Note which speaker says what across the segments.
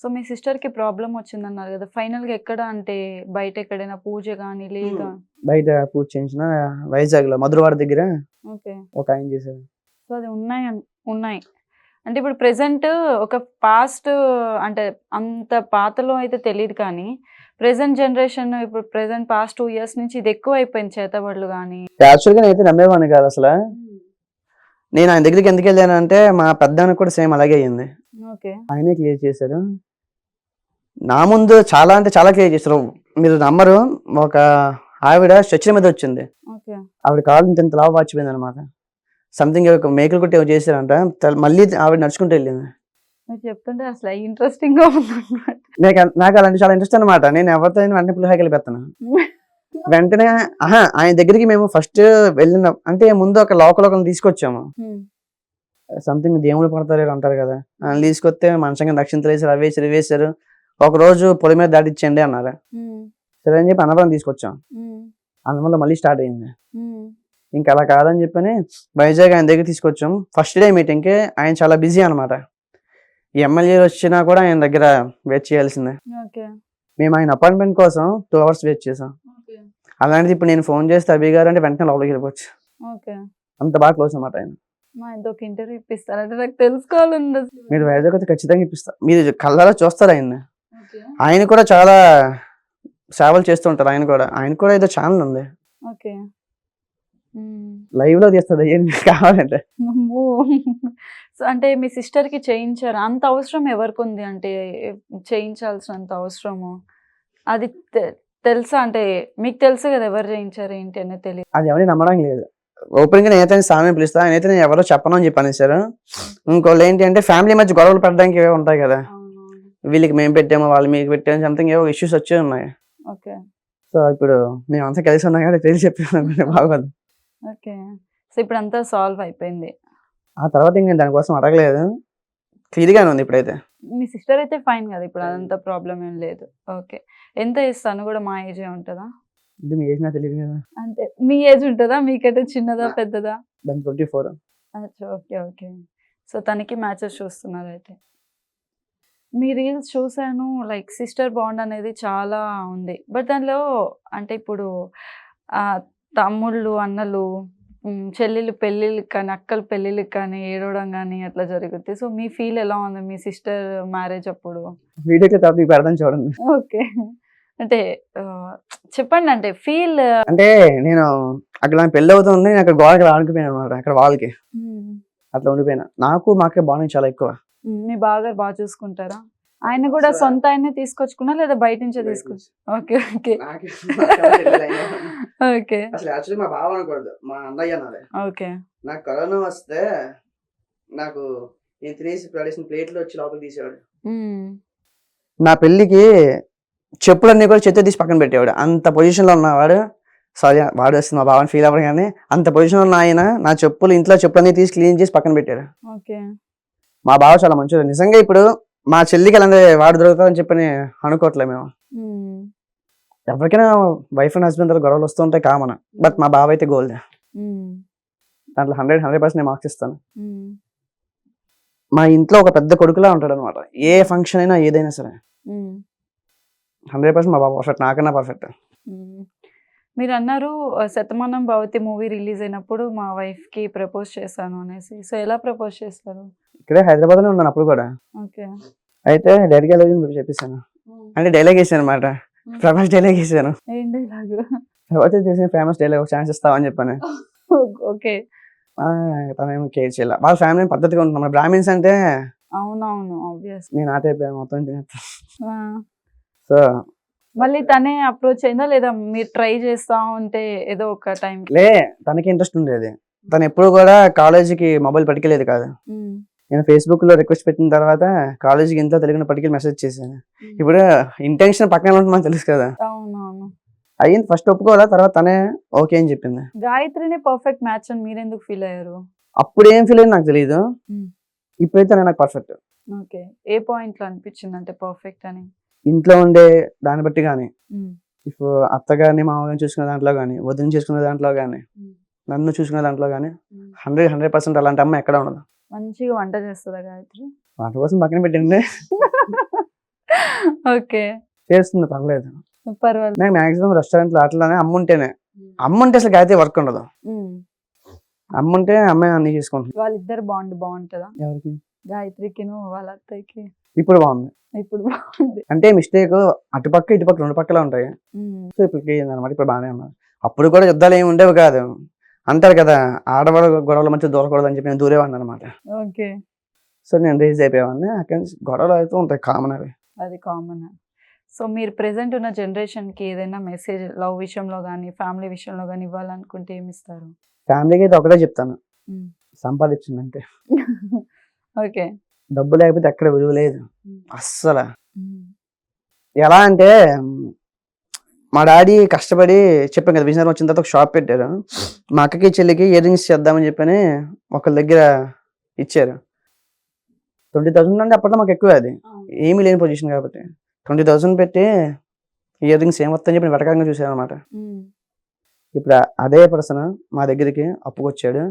Speaker 1: So మీ సిస్టర్కి problem వచ్చిందన్నారు కదా ఫైనల్గా ఎక్కడ అంటే బయట ఎక్కడైనా పూజ కానీ లేదా?
Speaker 2: బయట పూజ చేయించిన వైజాగ్లో మధురవాడ దగ్గర
Speaker 1: ఓకే.
Speaker 2: ఒక ఆయన చేశారు
Speaker 1: సో అది ఉన్నాయి ఉన్నాయి. అంటే ఇప్పుడు ప్రెసెంట్ ఒక పాస్ట్ అంటే అంత పాతలో అయితే తెలియదు కానీ ప్రెసెంట్ జనరేషన్ ఇప్పుడు ప్రెసెంట్ పాస్ట్ టూ ఇయర్స్ నుంచి ఇది ఎక్కువ అయిపోయింది చేతబడులు కానీ
Speaker 2: యాక్చువల్గా నేనైతే నమ్మేవాడిని కాదు అసలు. నేను ఆయన దగ్గరికి ఎందుకు వెళ్ళాను అంటే మా పెద్దానికి కూడా సేమ్ అలాగే అయ్యింది
Speaker 1: ఓకే.
Speaker 2: ఆయనే క్లియర్ చేశారు నా ముందు చాలా అంటే చాలా క్లియర్ చేశారు. మీరు నమ్మరు ఒక ఆవిడ స్ట్రెచ్చర్ మీద వచ్చింది. ఆవిడ కాలు ఇంత ఇంత లావు వాచిపోయింది అనమాట సంథింగ్ మేకలు కొట్టి ఏమో చేశారంట మళ్ళీ ఆవిడ నడుచుకుంటూ వెళ్ళింది.
Speaker 1: చెప్తుంటే అసలు ఇంట్రెస్టింగ్గా
Speaker 2: నాకు నాకు అలాంటి చాలా ఇంట్రెస్ట్ అనమాట నేను ఎవరితో వెంటనే పులిహాకి వెళ్ళిపోతాను. వెంటనే ఆహా ఆయన దగ్గరికి మేము ఫస్ట్ వెళ్ళిన అంటే ముందు ఒక లోకల్ ఒకరిని తీసుకొచ్చాము. సంథింగ్ దేవుడు పడతారు అంటారు కదా. తీసుకొస్తే మంచంగా దక్షిణ వేసారు అవి వేసారు ఇవి వేసారు ఒక రోజు పొలి మీద దాటిచ్చేయండి అన్నారు. సరే అని చెప్పి అన్నవరం తీసుకొచ్చాం. అందువల్ల మళ్ళీ స్టార్ట్ అయింది. ఇంకా అలా కాదని చెప్పని వైజాగ్ ఆయన దగ్గర తీసుకొచ్చాం. ఫస్ట్ డే మీటింగ్కి ఆయన చాలా బిజీ అనమాట ఈ ఎమ్మెల్యే వచ్చినా కూడా ఆయన దగ్గర వెయిట్ చేయాల్సిందే.
Speaker 1: ఓకే.
Speaker 2: మేము ఆయన అపాయింట్మెంట్ కోసం టూ అవర్స్ వెయిట్ చేసాం. అలాంటిది ఇప్పుడు నేను ఫోన్ చేస్తే అభి గారు అంటే వెంటనే లోపలికి వెళ్ళిపోవచ్చు.
Speaker 1: ఓకే.
Speaker 2: అంత బాగా క్లోజ్ అనమాట ఆయన.
Speaker 1: ఇంటర్వ్యూ ఇప్పిస్తారంటే నాకు తెలుసుకోవాలండి అసలు.
Speaker 2: మీరు వైజాగ్ అయితే ఖచ్చితంగా ఇప్పిస్తారు మీరు కళ్ళలో చూస్తారు ఆయన్ని.
Speaker 1: ఓకే
Speaker 2: ఆయన కూడా చాలా సేవలు చేస్తూ ఉంటారు ఆయన కూడా. ఆయన కూడా ఏదో ఛానల్ ఉంది.
Speaker 1: ఓకే.
Speaker 2: లైవ్లో తీస్తుంది ఏం కావాలంటే?
Speaker 1: అంటే మీ సిస్టర్కి చేయించారు? అంత అవసరం ఎవరికి ఉంది? అంటే చేయించాల్సినంత అవసరము. అది తెలుసా? అంటే మీకు తెలుసు కదా ఎవరు చేయించారు ఏంటి అనేది తెలియదు.
Speaker 2: అది ఎవరిని నమ్మడం లేదు. ఓపెన్గా నేనైతే సామె పిలుస్తా. అయితే నేను ఎవరో చెప్పను అని చెప్పి అనేసారు ఇంకోళ్ళు ఏంటి అంటే ఫ్యామిలీ మధ్య గొడవలు పెట్టడానికి ఉంటాయి కదా. వీళ్ళకి మేము పెట్టాము వాళ్ళు మీకు పెట్టాము సంథింగ్ ఏవో ఇష్యూస్ వచ్చే ఉన్నాయి.
Speaker 1: ఓకే.
Speaker 2: సో ఇప్పుడు మేమంతా కలిసి ఉన్నాం కాబట్టి పేరు చెప్పాను బాగోదు.
Speaker 1: ఓకే. సో ఇప్పుడు అంతా సాల్వ్ అయిపోయింది.
Speaker 2: ఆ తర్వాత ఇంక నేను దానికోసం అడగలేదు. క్లియర్ గానే ఉంది ఇప్పుడైతే.
Speaker 1: మీ సిస్టర్ అయితే ఫైన్ కదా ఇప్పుడు అదంతా ప్రాబ్లం ఏం లేదు. ఓకే. ఎంత ఇస్తాను కూడా మా ఏజే ఉంటుందా?
Speaker 2: ఇది మీ ఏజ్ నాకు తెలియదు కదా.
Speaker 1: అంటే మీ ఏజ్ ఉంటుందా? మీకంటే చిన్నదా పెద్దదా?
Speaker 2: దాని twenty four
Speaker 1: okay okay. So తనకి మ్యాచెస్ చూస్తున్నారు అయితే. మీ రీల్స్ చూసాను లైక్ సిస్టర్ బాండ్ అనేది చాలా ఉంది. బట్ దానిలో అంటే ఇప్పుడు తమ్ముళ్ళు అన్నలు చెల్లెలు పెళ్ళిళ్ళకి కానీ అక్కలు పెళ్ళిళ్ళకి కానీ ఏడవడం కానీ అట్లా జరుగుతుంది సో మీ ఫీల్ ఎలా ఉంది మీ సిస్టర్ మ్యారేజ్ అప్పుడు?
Speaker 2: వీడియోకి చూడండి.
Speaker 1: ఓకే. అంటే చెప్పండి అంటే ఫీల్
Speaker 2: అంటే నేను అక్కడ పెళ్ళి అవుతుంది అక్కడ గోడకి అనమాట అక్కడ వాళ్ళకి. అట్లా ఉండిపోయినా. నాకు మాకే బాగుంది చాలా ఎక్కువ.
Speaker 1: మీ బాగా బాగా చూసుకుంటారా? ఆయన కూడా సొంత ఆయనే తీసుకొచ్చుకున్నా లేదా బయట నుంచే తీసుకొచ్చు? Okay okay. ఓకే.
Speaker 2: అసలు యాక్చువల్లీ మా బావ అనకూడదు మా అన్నయ్య
Speaker 1: ఓకే.
Speaker 2: నాకు కరోనా వస్తే నాకు నేను తినేసి పడేసిన ప్లేట్లు వచ్చి లోపలికి తీసేవాడు. నా పెళ్ళికి చెప్పులన్నీ కూడా చెత్త తీసి పక్కన పెట్టేవాడు. అంత పొజిషన్లో ఉన్నవాడు. సారీ వాడు వస్తుంది మా బావని ఫీల్ అవ్వడం కానీ అంత పొజిషన్లో ఉన్న ఆయన నా చెప్పులు ఇంట్లో చెప్పులన్నీ తీసి క్లీన్ చేసి పక్కన పెట్టాడు.
Speaker 1: ఓకే.
Speaker 2: మా బావ చాలా మంచివాడు. నిజంగా ఇప్పుడు మా చెల్లికి అలాంటి వాడు దొరుకుతాడని చెప్పి అనుకోవట్లే మేము. ఎవరికైనా వైఫ్ అండ్ హస్బెండ్ గొడవలు వస్తూ ఉంటాయి కామన్. బట్ మా బావ అయితే గోల్డ్ దాంట్లో హండ్రెడ్ హండ్రెడ్ పర్సెంట్ మార్క్స్ ఇస్తాను. మా ఇంట్లో ఒక పెద్ద కొడుకులా ఉంటాడు అనమాట ఏ ఫంక్షన్ అయినా ఏదైనా సరే. హండ్రెడ్ పర్సెంట్ మా బాబు పర్ఫెక్ట్ నాకన్నా పర్ఫెక్ట్
Speaker 1: మీరు అన్నారు శతమానం భవతి మూవీ రిలీజ్ అయినప్పుడు మా వైఫ్కి ప్రపోజ్ చేశాను అనేసి. సో ఎలా ప్రపోజ్ చేస్తారు?
Speaker 2: ఇక్కడే హైదరాబాద్లో ఉన్నాను అప్పుడు కూడా. అయితే డైరెక్ట్గా చెప్పేశాను. అంటే డైలాగ్ వేసాను అనమాట ప్రభాస్ డైలాగ్ వేసాను. ప్రభాస్ చేసిన ఫేమస్ డైలాగ్ ఛాన్స్ ఇస్తావని చెప్పాను.
Speaker 1: ఓకే.
Speaker 2: తనేం కేర్ చేయాల. వాళ్ళ ఫ్యామిలీ పద్ధతిగా ఉంటుంది మన బ్రాహ్మిన్స్ అంటే
Speaker 1: అవునవును ఆబ్వియస్
Speaker 2: నేను ఆ టైప్ మొత్తం తినేస్తాను. సో
Speaker 1: మళ్ళీ తనే అప్రోచ్ అయిందా లేదా? మీరు ట్రై చేస్తా ఉంటే ఏదో ఒక టైం
Speaker 2: లే తనకి ఇంట్రెస్ట్ ఉండేది. తను ఎప్పుడు కూడా కాలేజీకి మొబైల్ పట్టుకెళ్ళేది కాదు. నేను ఫేస్బుక్లో రిక్వెస్ట్ పెట్టిన తర్వాత కాలేజీకి ఇంట్లో తెలుగులో పట్టుకెళ్ళి మెసేజ్ చేశాను. ఇప్పుడు ఇంటెన్షన్ పక్కన ఉంటుంది మనకు తెలుసు కదా.
Speaker 1: అవునవును.
Speaker 2: అయ్యింది ఫస్ట్ ఒప్పుకోవాలా? తర్వాత తనే ఓకే అని చెప్పింది.
Speaker 1: గాయత్రినే పర్ఫెక్ట్ మ్యాచ్ అని మీరు ఎందుకు ఫీల్ అయ్యారు?
Speaker 2: అప్పుడు ఏం ఫీల్ అయింది నాకు తెలియదు. ఇప్పుడైతే నేను నాకు పర్ఫెక్ట్
Speaker 1: ఓకే. ఏ పాయింట్లో అనిపించింది అంటే పర్ఫెక్ట్ అని?
Speaker 2: ఇంట్లో ఉండే దాన్ని బట్టి కానీ ఇఫ్ అత్తగారిని మామగారిని చూసుకునే దాంట్లో కానీ వదిన చూసుకునే దాంట్లో కానీ. నన్ను చూసుకునే దాంట్లో కానీ. హండ్రెడ్ హండ్రెడ్ పర్సెంట్ అలాంటి అమ్మ ఎక్కడ ఉండదు.
Speaker 1: మంచిగా వంట చేస్తుందా గాయత్రి?
Speaker 2: వాటి కోసం పక్కన పెట్టండి.
Speaker 1: ఓకే.
Speaker 2: చేస్తుంది పర్లేదు.
Speaker 1: పర్వాలేదు
Speaker 2: నాకు మాక్సిమం రెస్టారెంట్లో అట్లానే అమ్ముంటేనే అమ్ముంటే అసలు గాయత్రి వర్క్ ఉండదు. అమ్ముంటే అమ్మాయి అన్ని చేసుకుంటుంది.
Speaker 1: వాళ్ళిద్దరు బాండ్ బాగుంటుందా?
Speaker 2: ఎవరికి?
Speaker 1: గాయత్రికిను వాళ్ళ అత్తయ్యకి
Speaker 2: ఇప్పుడు బాగుంది.
Speaker 1: ఇప్పుడు బాగుంది.
Speaker 2: అంటే మిస్టేక్ అటుపక్క ఇటుపక్క రెండు పక్కల ఉంటాయి. సో ఇప్పుడు అనమాట ఇప్పుడు బాగానే ఉన్నారు. అప్పుడు కూడా యుద్ధాలు ఏమి ఉండేవి కాదు. అంటారు కదా ఆడవాళ్ళ గొడవల మధ్య దూరకూడదు అని చెప్పి నేను దూరేవాడిని అనమాట
Speaker 1: ఓకే.
Speaker 2: సో నేను రేజ్ అయిపోయేవాడిని. అక్కడి నుంచి గొడవలు అయితే ఉంటాయి కామన్ అవి.
Speaker 1: అది కామన్ సో మీరు ప్రెసెంట్ ఉన్న జనరేషన్కి ఏదైనా మెసేజ్ లవ్ విషయంలో కానీ ఫ్యామిలీ విషయంలో కానీ ఇవ్వాలనుకుంటే ఏమి ఇస్తారు
Speaker 2: ఫ్యామిలీకి అయితే ఒకటే చెప్తాను. సంపాదించిందంటే.
Speaker 1: ఓకే.
Speaker 2: డబ్బు లేకపోతే ఎక్కడ విలువ లేదు. అస్సలు. ఎలా అంటే మ్, డాడీ కష్టపడి చెప్పాను కదా విజయనగరం వచ్చిన తర్వాత ఒక షాప్ పెట్టారు. మా అక్కకి చెల్లికి ఇయర్ రింగ్స్ చేద్దామని చెప్పని ఒకళ్ళ దగ్గర ఇచ్చారు. ట్వంటీ థౌసండ్ అంటే అప్పట్లో మాకు ఎక్కువ అది. ఏమీ లేని పొజిషన్ కాబట్టి. ట్వంటీ థౌసండ్ పెట్టి ఇయర్ రింగ్స్ ఏమొస్తాయని చెప్పి వెటకంగా చూసాను అనమాట. ఇప్పుడు అదే పర్సన్ మా దగ్గరికి అప్పుకొచ్చాడు.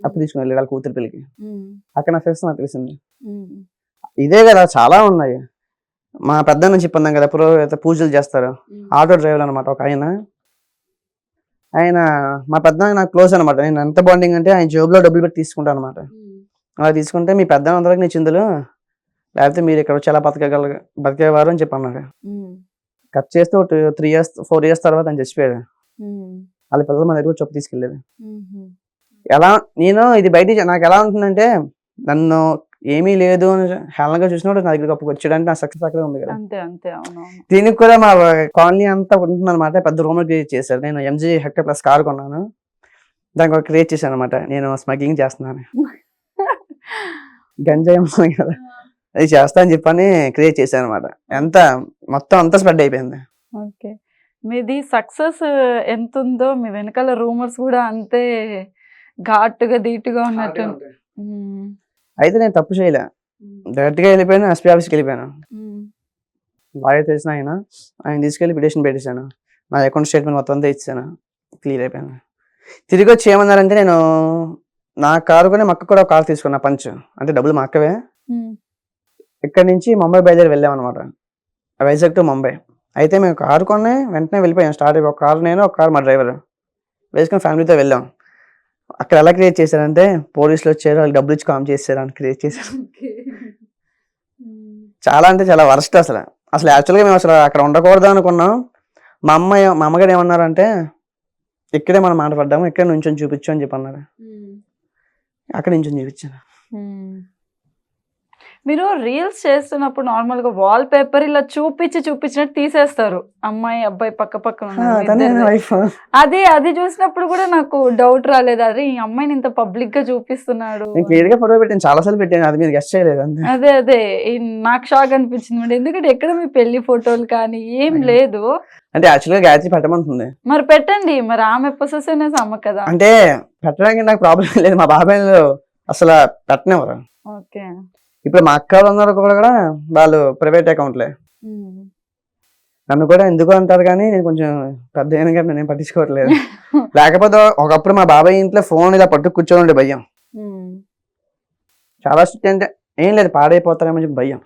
Speaker 2: అప్పు తీసుకుని వెళ్ళాడు వాళ్ళ కూతురు పెళ్ళికి. అక్కడ నా ఫ్రెండ్స్ నాకు తెలిసింది. ఇదే కదా చాలా ఉన్నాయి. మా పెద్ద నుంచి చెప్పన్నాం కదా పురోహిత పూజలు చేస్తారు. ఆటో డ్రైవర్ అనమాట ఒక ఆయన ఆయన మా పెద్ద నాకు క్లోజ్ అనమాట నేను ఎంత బాండింగ్ అంటే ఆయన జోబులో డబ్బులు పెట్టి తీసుకుంటాను అనమాట. అలా తీసుకుంటే మీ పెద్ద అందరికి నీ చిందులు లేకపోతే మీరు ఇక్కడ వచ్చి ఎలా బతకగల బతికేవారు అని చెప్పి అన్నాడు
Speaker 1: ఉమ్.
Speaker 2: కట్ చేస్తే ఒక త్రీ ఇయర్స్ ఫోర్ ఇయర్స్ తర్వాత ఆయన చచ్చిపోయాడు. వాళ్ళ పిల్లలు మా దగ్గర చెప్పు తీసుకెళ్ళేది. ఎలా నేను ఇది బయట నాకు ఎలా ఉంటుందంటే నన్ను ఏమీ లేదు అని హేళనగా చూసినప్పుడు నా దగ్గరికి అప్పుడు వచ్చాడంటే నా సక్సెస్ అక్కడే ఉంది కదా.
Speaker 1: అంతే
Speaker 2: దీనికి కూడా మా కాలనీ అంతా ఉంటుంది అనమాట పెద్ద రూమ్ క్రియేట్ చేశారు. నేను ఎంజీ హెక్టర్ ప్లస్ కార్ కొన్నాను. దానికి ఒక క్రియేట్ చేశాను అనమాట నేను స్మగ్లింగ్ చేస్తున్నాను. గంజాయి అమ్మాయి కదా. అది చేస్తా అని చెప్పని క్రియేట్ చేశాను అనమాట ఎంత మొత్తం అంతా స్ప్రెడ్ అయిపోయింది.
Speaker 1: ఓకే. మీది సక్సెస్ ఎంత ఉందో మీ వెనకాల రూమర్స్ కూడా అంతే ఘాటుగా ధీటుగా ఉన్నట్టు.
Speaker 2: అయితే నేను తప్పు చేయలే. డైరెక్ట్గా వెళ్ళిపోయాను ఎస్పీ ఆఫీస్కి వెళ్ళిపోయాను. లాయర్ తెలిసిన ఆయన ఆయన తీసుకెళ్ళి పిటిషన్ పెట్టేశాను. నా అకౌంట్ స్టేట్మెంట్ మొత్తం అంతా ఇచ్చాను క్లియర్ అయిపోయాను తిరిగి వచ్చి ఏమన్నారంటే నేను నా కారు కూడా మా అక్క కూడా ఒక కారు తీసుకున్నా పంచ్. అంటే డబ్బులు మా అక్కవే. ఇక్కడ నుంచి ముంబై బయలుదేరి వెళ్ళాం అనమాట వైజాగ్ టు ముంబై. అయితే మేము కారు కొనే వెంటనే వెళ్ళిపోయాం. స్టార్ట్ అయిపోయి ఒక కారు నేను ఒక కారు మా డ్రైవర్. వేసుకుని ఫ్యామిలీతో వెళ్ళాం. అక్కడ ఎలా క్రియేట్ చేశారంటే పోలీసులు వచ్చారు వాళ్ళు డబ్బులు ఇచ్చి కామ్ చేశారు అని క్రియేట్ చేశారు. చాలా అంటే చాలా వరస్ట్ అసలు అసలు యాక్చువల్గా మేము అసలు అక్కడ ఉండకూడదు అనుకున్నాం మా అమ్మ మా అమ్మగారు ఏమన్నారంటే ఇక్కడే మనం మాట పడ్డాము ఇక్కడ నుంచొని చూపించు అని చెప్పి అన్నారు
Speaker 1: ఉమ్.
Speaker 2: అక్కడ నుంచొని చూపించాను.
Speaker 1: మీరు రీల్స్ చేస్తున్నప్పుడు నార్మల్గా వాల్ పేపర్ ఇలా చూపించి చూపించినట్టు తీసేస్తారు. అమ్మాయి అబ్బాయి పక్క పక్కన అది అది చూసినప్పుడు కూడా నాకు డౌట్ రాలేదు. అరే ఈ అమ్మాయిని ఇంత పబ్లిక్గా చూపిస్తున్నాడు.
Speaker 2: నేను క్లియర్గా ఫోటో పెట్టాను చాలా సార్లు పెట్టాను అది మీరు గెస్ట్ చేయలేదు అంతే.
Speaker 1: అదే అదే. నాకు షాక్ అనిపించింది ఎందుకంటే ఎక్కడ మీ పెళ్ళి ఫోటోలు కానీ ఏం లేదు.
Speaker 2: అంటే యాక్చువల్గా గాయత్రి పెట్టమంటుంది.
Speaker 1: మరి పెట్టండి. మరి ఆమె పొసెసివ్నెస్ అమ్మ కదా.
Speaker 2: అంటే పెట్టడానికి నాకు ప్రాబ్లం లేదు. మా బాబాయ్ అసలు పెట్టనివ్వరు.
Speaker 1: ఓకే.
Speaker 2: ఇప్పుడు మా అక్క ఉన్నారు కూడా కూడా వాళ్ళు ప్రైవేట్ అకౌంట్లే నన్ను కూడా ఎందుకు అంటారు కానీ నేను కొంచెం పెద్ద అయిన నేను పట్టించుకోవట్లేదు. లేకపోతే ఒకప్పుడు మా బాబాయ్ ఇంట్లో ఫోన్ ఇలా పట్టు కూర్చొని ఉండే భయం. చాలా స్ట్రిక్ట్ అంటే ఏం లేదు పాడైపోతారేమో భయం.